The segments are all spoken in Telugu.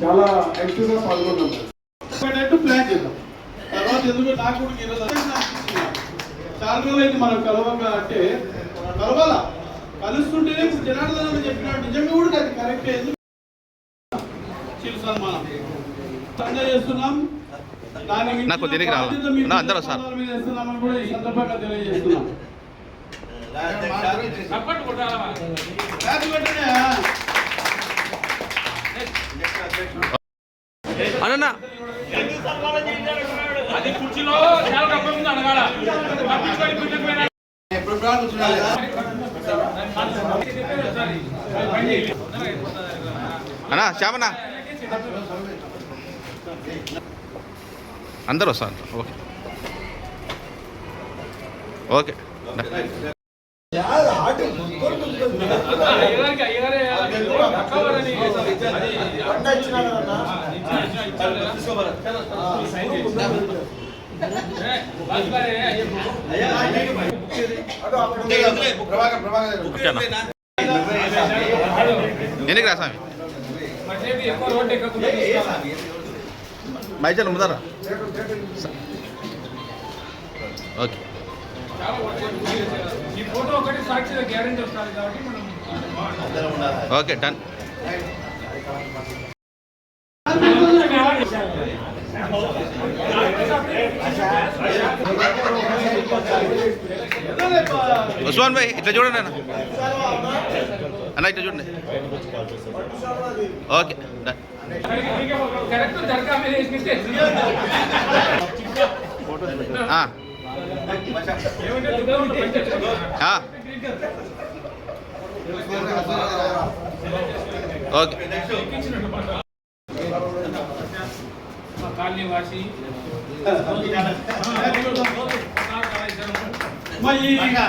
చాలా యాక్టివ్గా పాల్గొన్నాం పెట్టేట్టు ప్లాన్ చేద్దాం. తర్వాత ఎందుకు నాకు కూడా ఈరోజు. చాలా రోజులైంది మనం కలవక అంటే కలవాల? కలుస్తుంటేనే ఇప్పుడు జనార్దన్ అని చెప్పిన నిజంగా కూడా అది కరెక్ట్ ఎందుకు? సంజయ్ చేస్తున్నాం. నాకు దీనికి రావాలి. అందరూ సార్. కూడా ఈ సందర్భంగా తెలియజేస్తున్నాం. పోయినా. అన్నా శ్యామన్న. అందరూ వస్తారు? ఓకే. ఓకే. ఎందుకు రా స్వామి. మైచల్ ముందరా ఓకే. చాలా ఓకే డన్. ఉస్మాన్ భాయ్ ఇట్లా చూడండి అన్న. అన్న ఇట్లా చూడండి. Okay done okay. కాలనీ వాసి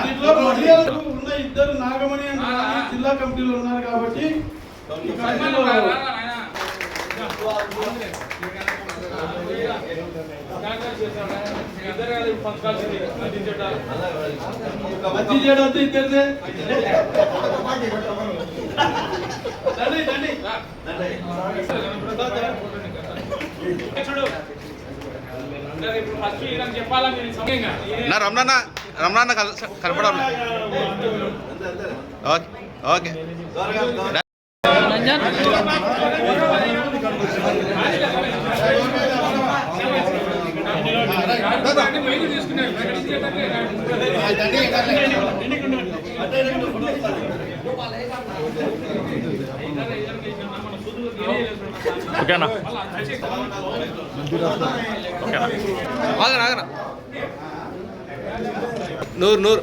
దీంట్లో ఉన్న ఇద్దరు నాగమణి అని జిల్లా కమిటీలో ఉన్నారు కాబట్టి మంచి చేయడం అంతా ఇద్దరిదే. దండి దండి. నా రమణాన్న రమణాన్న కల కనపడం ఓకే ఓకే. డన్. మైలు తీసుకున్నారు ఓకేనా ఓకేనా ఆగరా ఆగరా నూరు నూరు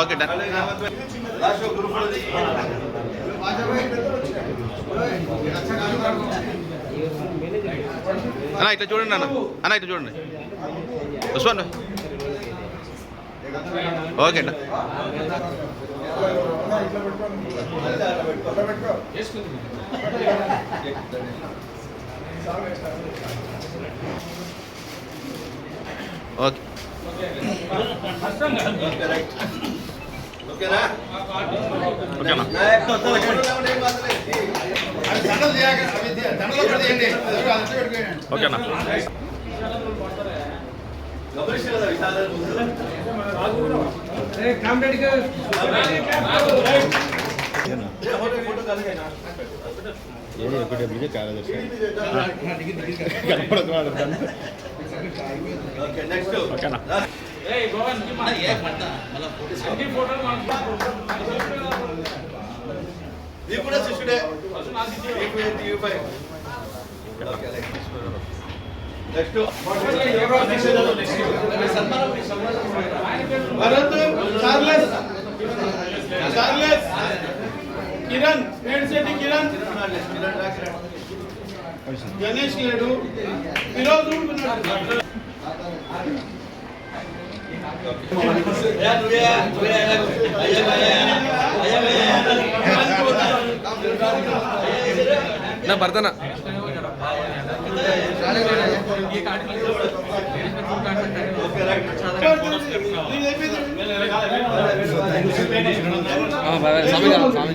ఓకే డన్. అన్న ఇట్లా చూడండి అన్న. అన్న ఇట్లా చూడండి. ఉస్మాన్ ఓకే అండి ఓకే. ఓకేనా? ఓకేనా ఏదో ఒకటి కార్యదర్శి కనపడకుండా నీకు కూడా శిష్యుడే. Next Bharat Charles. Charles. Kiran Medishetty Kiran. Ganesh లేడు ఈరోజు నా భర్తనా. స్వామి స్వామి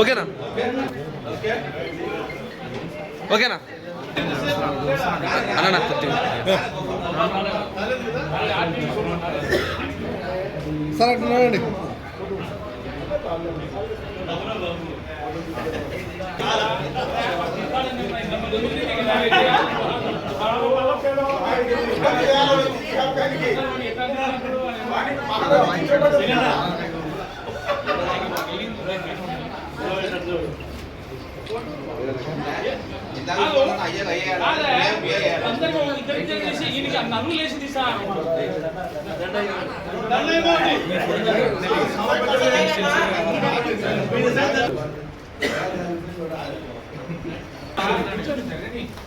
ఓకేనా? ఓకేనా? అన్న నాకు కొద్దిగా. అందరికీ నన్ను లేచి తీసా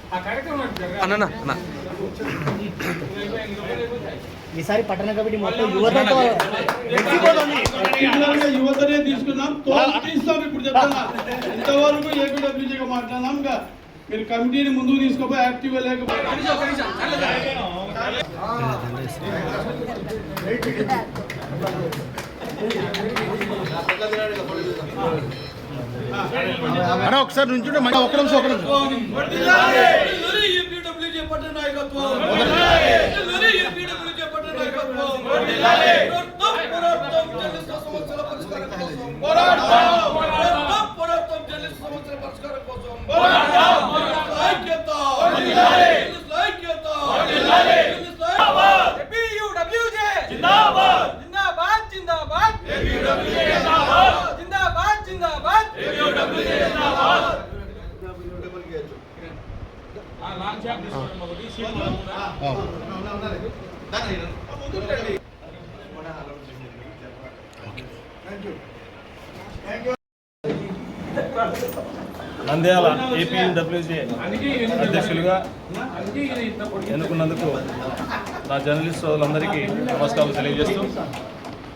అన్న అన్న, ఈసారి పట్టణ కమిటీ మొత్తం యువతతో యువతనే తీసుకున్నాం తోలు తీస్తాం ఇప్పుడు చెప్తున్నా ఇంతవరకు ఏపీడబ్ల్యూజీగా మాట్లాడినాం ఇంకా మీరు కమిటీని ముందుకు తీసుకోపోయి యాక్టివ్ లేకపోతే అరే ఒకసారి నుంచి మళ్ళీ ఒక్క నిమిషం నిమిషం నంద్యాల ఏపీడబ్ల్యూజే అధ్యక్షులుగా ఎన్నుకున్నందుకు నా జర్నలిస్ట్ సోదరులందరికీ నమస్కారాలు తెలియజేస్తూ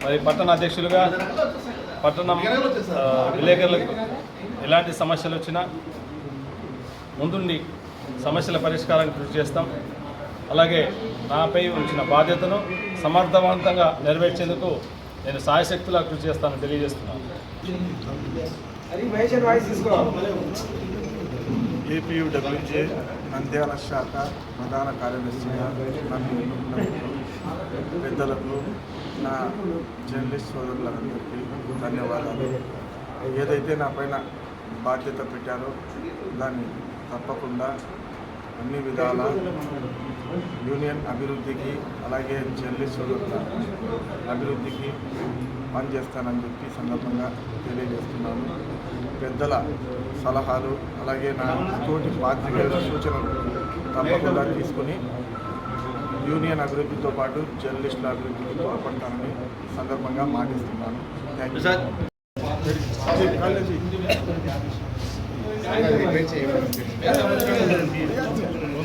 మరి పట్టణ అధ్యక్షులుగా పట్టణం విలేకరులకు ఎలాంటి సమస్యలు వచ్చినా ముందుండి సమస్యల పరిష్కారానికి కృషి చేస్తాం. అలాగే నాపై ఉంచిన బాధ్యతను సమర్థవంతంగా నెరవేర్చేందుకు నేను సాయశక్తులా కృషి చేస్తానని తెలియజేస్తున్నాను. ఏపీయూడబ్ల్యూజే నంద్యాల శాఖ ప్రధాన కార్యదర్శిగా నన్ను ఎన్నుకున్నందుకు పెద్దలకు నా జర్నలిస్ట్ సోదరులందరికీ ధన్యవాదాలు. ఏదైతే నా పైన బాధ్యత పెట్టారో దాన్ని తప్పకుండా అన్ని విధాల యూనియన్ అభివృద్ధికి అలాగే జర్నలిస్ట్ సోదరుల అభివృద్ధికి పనిచేస్తానని చెప్పి సందర్భంగా తెలియజేస్తున్నాను. పెద్దల సలహాలు అలాగే నా తోటి పాత్రికేయుల సూచనలు తప్పకుండా తీసుకుని యూనియన్ అభివృద్ధితో పాటు జర్నలిస్టుల అభివృద్ధికి తోడ్పడతానని సందర్భంగా మాటిస్తున్నాను. థ్యాంక్ యూ సార్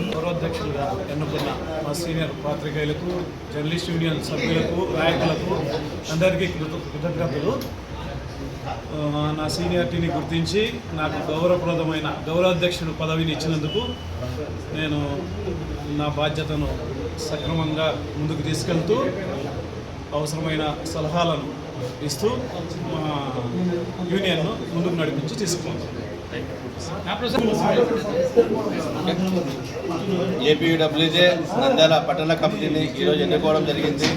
గౌరవాధ్యక్షులుగా ఎన్నుకున్న మా సీనియర్ పాత్రికేయులకు జర్నలిస్ట్ యూనియన్ సభ్యులకు నాయకులకు అందరికీ కృత కృతజ్ఞతలు. నా సీనియారిటీని గుర్తించి నాకు గౌరవప్రదమైన గౌరవాధ్యక్షుడు పదవిని ఇచ్చినందుకు నేను నా బాధ్యతను సక్రమంగా ముందుకు తీసుకెళ్తూ అవసరమైన సలహాలను ఇస్తూ మా యూనియన్ను ముందుకు నడిపించి తీసుకున్నాను ఏపీడబ్ల్యూజే నంద్యాల పట్టణ కమిటీని ఈరోజు ఎన్నుకోవడం జరిగింది.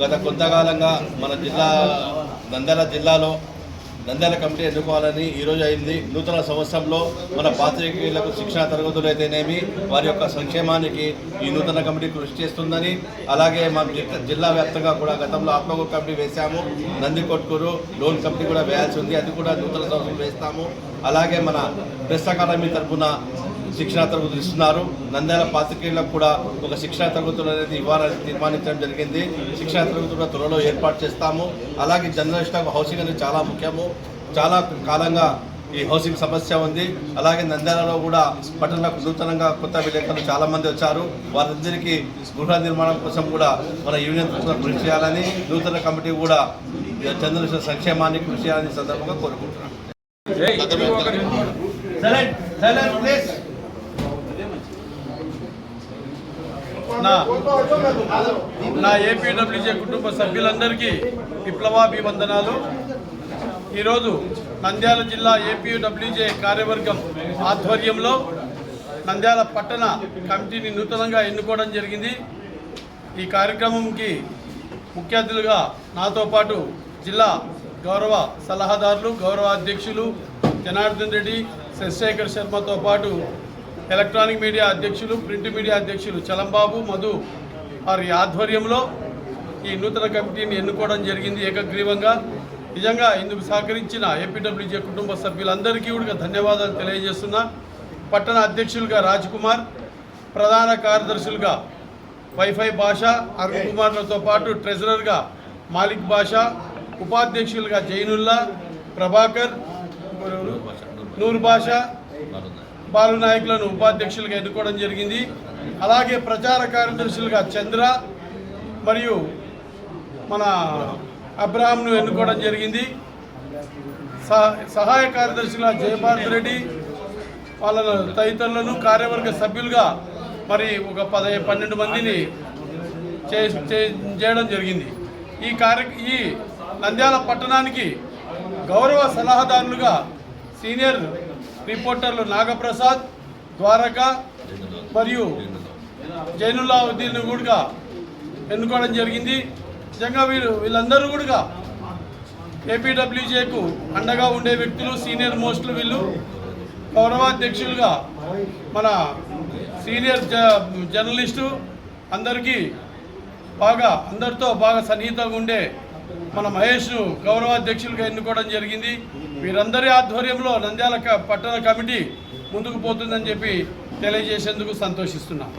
గత కొంతకాలంగా మన జిల్లా నంద్యాల జిల్లాలో నంద్యాల కమిటీ ఎన్నుకోవాలని ఈరోజు అయింది. నూతన సంవత్సరంలో మన పాత్రికేయులకు శిక్షణ తరగతులు అయితేనేమి వారి యొక్క సంక్షేమానికి ఈ నూతన కమిటీ కృషి చేస్తుందని అలాగే మా జిల్లా- వ్యాప్తంగా కూడా గతంలో ఆత్మగూరు కమిటీ వేశాము. నంది కొట్కూరు లోన్ కమిటీ కూడా వేయాల్సి ఉంది. అది కూడా నూతన సంవత్సరం వేస్తాము. అలాగే మన ప్రెస్ అకాడమీ తరఫున శిక్షణా తరగతులు ఇస్తున్నారు నంద్యాల పాత్రికేయులకు కూడా ఒక శిక్షణ తరగతులు అనేది ఇవ్వాలని తీర్మానించడం జరిగింది శిక్షణ తరగతులు కూడా త్వరలో ఏర్పాటు చేస్తాము అలాగే జర్నలిస్టులకు హౌసింగ్ అనేది చాలా ముఖ్యము చాలా కాలంగా ఈ హౌసింగ్ సమస్య ఉంది అలాగే నంద్యాలలో కూడా పట్టణకు నూతనంగా కొత్త విలేకరులు చాలామంది వచ్చారు వారందరికీ గృహ నిర్మాణం కోసం కూడా మన యూనియన్ తరఫున కృషి చేయాలని నూతన కమిటీ కూడా చంద్రశేఖర సంక్షేమాన్ని కృషి చేయాలని సందర్భంగా కోరుకుంటున్నాను నా నా ఏపీడబ్ల్యూజే కుటుంబ సభ్యులందరికీ విప్లవాభివందనాలు. ఈరోజు నంద్యాల జిల్లా ఏపీడబ్ల్యూజే కార్యవర్గం ఆధ్వర్యంలో నంద్యాల పట్టణ కమిటీని నూతనంగా ఎన్నుకోవడం జరిగింది. ఈ కార్యక్రమంకి ముఖ్య అతిథులుగా నాతో పాటు జిల్లా గౌరవ సలహాదారులు గౌరవ అధ్యక్షులు జనార్దన్ రెడ్డి శశిశేఖర్ శర్మతో పాటు ఎలక్ట్రానిక్ మీడియా అధ్యక్షులు ప్రింట్ మీడియా అధ్యక్షులు చలంబాబు మధు వారి ఆధ్వర్యంలో ఈ నూతన కమిటీని ఎన్నుకోవడం జరిగింది ఏకగ్రీవంగా. నిజంగా ఇందుకు సహకరించిన ఏపీడబ్ల్యూజే కుటుంబ సభ్యులందరికీ కూడా ధన్యవాదాలు తెలియజేస్తున్నా. పట్టణ అధ్యక్షులుగా రాజ్ కుమార్ ప్రధాన కార్యదర్శులుగా వైఫై భాష అరుణ్ కుమార్లతో పాటు ట్రెజరర్గా మాలిక్ భాష ఉపాధ్యక్షులుగా జైనుల్లా ప్రభాకర్ నూర్ భాష బాలు నాయకులను ఉపాధ్యక్షులుగా ఎన్నుకోవడం జరిగింది. అలాగే ప్రచార కార్యదర్శులుగా చంద్ర మరియు మన అబ్రాహంను ఎన్నుకోవడం జరిగింది. సహాయ కార్యదర్శిగా జయభారత్ రెడ్డి వాళ్ళ తదితరులను కార్యవర్గ సభ్యులుగా మరి ఒక పద పన్నెండు మందిని చే చే- చేయడం జరిగింది. ఈ కార్య ఈ నంద్యాల పట్టణానికి గౌరవ సలహాదారులుగా సీనియర్ రిపోర్టర్లు నాగప్రసాద్ ద్వారక మరియు జైనుల్లావుద్దీన్ కూడా ఎన్నుకోవడం జరిగింది. నిజంగా వీరు వీళ్ళందరూ కూడా ఏపీడబ్ల్యూజేకు అండగా ఉండే వ్యక్తులు సీనియర్ మోస్టులు వీళ్ళు. గౌరవాధ్యక్షులుగా మన సీనియర్ జ జర్నలిస్టు అందరికీ బాగా అందరితో బాగా సన్నిహితంగా ఉండే మన మహేష్ను గౌరవాధ్యక్షులుగా ఎన్నుకోవడం జరిగింది. వీరందరి ఆధ్వర్యంలో నంద్యాల పట్టణ కమిటీ ముందుకు పోతుందని చెప్పి తెలియజేసేందుకు సంతోషిస్తున్నాం.